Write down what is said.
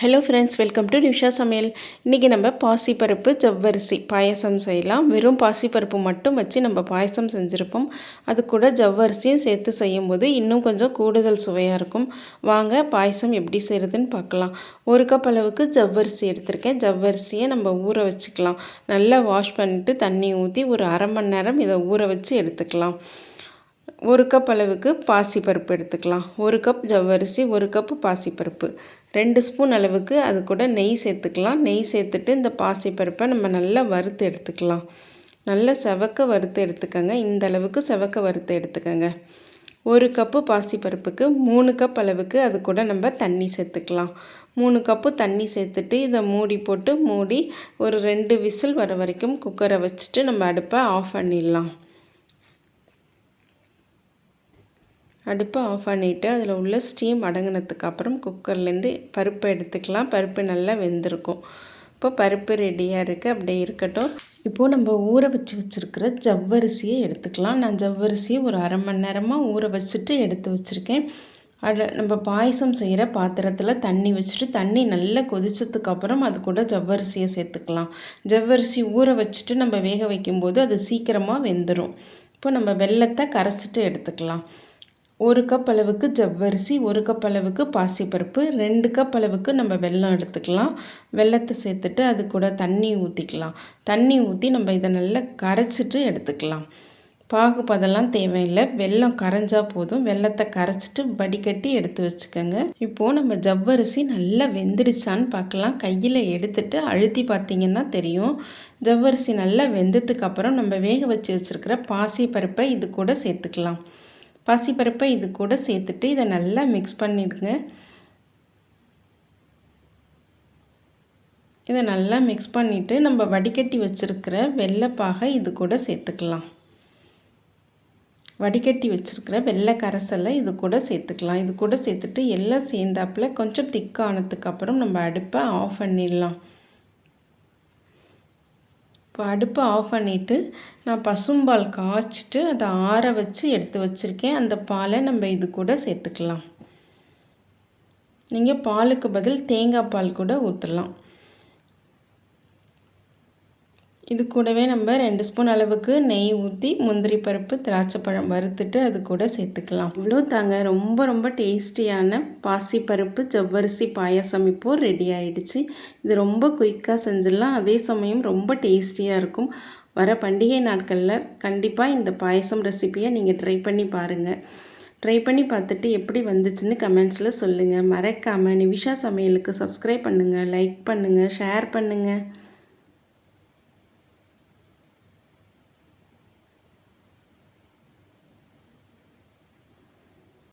Hello friends welcome to Nisha சமையல் இன்றைக்கி நம்ம பாசிப்பருப்பு ஜவ்வரிசி பாயசம் செய்யலாம். வெறும் பாசிப்பருப்பு மட்டும் வச்சு நம்ம பாயசம் செஞ்சுருப்போம். அது கூட ஜவ்வரிசியும் சேர்த்து செய்யும்போது இன்னும் கொஞ்சம் கூடுதல் சுவையாக இருக்கும். வாங்க பாயசம் எப்படி செய்கிறதுன்னு பார்க்கலாம். ஒரு கப் அளவுக்கு ஜவ்வரிசி எடுத்திருக்கேன். ஜவ்வரிசியை நம்ம ஊற வச்சுக்கலாம். நல்லா வாஷ் பண்ணிவிட்டு தண்ணி ஊற்றி ஒரு அரை மணி நேரம் இதை ஊற வச்சு எடுத்துக்கலாம். ஒரு கப் அளவுக்கு பாசிப்பருப்பு எடுத்துக்கலாம். ஒரு கப் ஜவ்வரிசி ஒரு கப்பு பாசிப்பருப்பு. ரெண்டு ஸ்பூன் அளவுக்கு அது கூட நெய் சேர்த்துக்கலாம். நெய் சேர்த்துட்டு இந்த பாசிப்பருப்பை நம்ம நல்லா வறுத்து எடுத்துக்கலாம். நல்லா செவக்க வறுத்து எடுத்துக்கோங்க. இந்த அளவுக்கு செவக்க வறுத்து எடுத்துக்கோங்க. ஒரு கப்பு பாசிப்பருப்புக்கு மூணு கப் அளவுக்கு அது கூட நம்ம தண்ணி சேர்த்துக்கலாம். மூணு கப்பு தண்ணி சேர்த்துட்டு இதை மூடி போட்டு மூடி ஒரு ரெண்டு விசில் வர வரைக்கும் குக்கரை வச்சுட்டு நம்ம அடுப்பை ஆஃப் பண்ணிடலாம். அடுப்பை ஆஃப் பண்ணிவிட்டு அதில் உள்ள ஸ்டீம் அடங்கினதுக்கப்புறம் குக்கர்லேருந்து பருப்பை எடுத்துக்கலாம். பருப்பு நல்லா வெந்திருக்கும். இப்போ பருப்பு ரெடியாக இருக்குது அப்படியே இருக்கட்டும். இப்போது நம்ம ஊற வச்சு வச்சுருக்கிற ஜவ்வரிசியை எடுத்துக்கலாம். நான் ஜவ்வரிசியை ஒரு அரை மணி நேரமாக ஊற வச்சுட்டு எடுத்து வச்சுருக்கேன். அதில் நம்ம பாயசம் செய்கிற பாத்திரத்தில் தண்ணி வச்சுட்டு தண்ணி நல்லா கொதிச்சதுக்கப்புறம் அது கூட ஜவ்வரிசியை சேர்த்துக்கலாம். ஜவ்வரிசி ஊற வச்சுட்டு நம்ம வேக வைக்கும்போது அது சீக்கிரமாக வெந்துடும் இப்போ நம்ம வெள்ளத்தை கரைச்சிட்டு எடுத்துக்கலாம். ஒரு கப் அளவுக்கு ஜவ்வரிசி ஒரு கப் அளவுக்கு பாசிப்பருப்பு ரெண்டு கப் அளவுக்கு நம்ம வெல்லம் எடுத்துக்கலாம். வெள்ளத்தை சேர்த்துட்டு அது கூட தண்ணி ஊற்றிக்கலாம் தண்ணி ஊற்றி நம்ம இதை நல்லா கரைச்சிட்டு எடுத்துக்கலாம். பாகு பதெல்லாம் தேவையில்லை. வெல்லம் கரைஞ்சா போதும். வெள்ளத்தை கரைச்சிட்டு வடிகட்டி எடுத்து வச்சுக்கோங்க. இப்போது நம்ம ஜவ்வரிசி நல்லா வெந்துடுச்சான்னு பார்க்கலாம். கையில் எடுத்துட்டு அழுத்தி பார்த்திங்கன்னா தெரியும். ஜவ்வரிசி நல்லா வெந்ததுக்கப்புறம் நம்ம வேக வச்சு வச்சுருக்கிற பாசி பருப்பை இது கூட சேர்த்துக்கலாம். பாசிப்பருப்பை இது கூட சேர்த்துட்டு இதை நல்லா மிக்ஸ் பண்ணிடுங்க. இதை நல்லா மிக்ஸ் பண்ணிவிட்டு நம்ம வடிகட்டி வச்சுருக்கிற வெள்ளைப்பாகை இது கூட சேர்த்துக்கலாம். வடிகட்டி வச்சுருக்கிற வெள்ளை கரைசலை இது கூட சேர்த்துக்கலாம். இது கூட சேர்த்துட்டு எல்லாம் சேர்ந்தாப்பில் கொஞ்சம் திக்கானதுக்கப்புறம் நம்ம அடுப்பை ஆஃப் பண்ணிடலாம். இப்போ அடுப்பை ஆஃப் பண்ணிவிட்டு நான் பசும்பால் காய்ச்சிட்டு அதை ஆற வச்சு எடுத்து வச்சுருக்கேன். அந்த பாலை நம்ம இது கூட சேர்த்துக்கலாம். நீங்கள் பாலுக்கு பதில் தேங்காய் பால் கூட ஊற்றலாம் இது கூடவே நம்ம ரெண்டு ஸ்பூன் அளவுக்கு நெய் ஊற்றி முந்திரி பருப்பு திராட்சை பழம் வறுத்துட்டு அது கூட சேர்த்துக்கலாம். இவ்வளோ தாங்க ரொம்ப ரொம்ப டேஸ்டியான பாசி பருப்பு ஜவ்வரிசி பாயசம் இப்போது ரெடி ஆகிடுச்சு இது ரொம்ப குயிக்காக செஞ்சிடலாம். அதே சமயம் ரொம்ப டேஸ்டியாக இருக்கும். வர பண்டிகை நாட்களில் கண்டிப்பாக இந்த பாயசம் ரெசிப்பியை நீங்கள் ட்ரை பண்ணி பாருங்கள் ட்ரை பண்ணி பார்த்துட்டு எப்படி வந்துச்சுன்னு கமெண்ட்ஸில் சொல்லுங்கள் மறக்காமல் நிவிஷா சமையலுக்கு சப்ஸ்கிரைப் பண்ணுங்கள் லைக் பண்ணுங்கள் ஷேர் பண்ணுங்கள்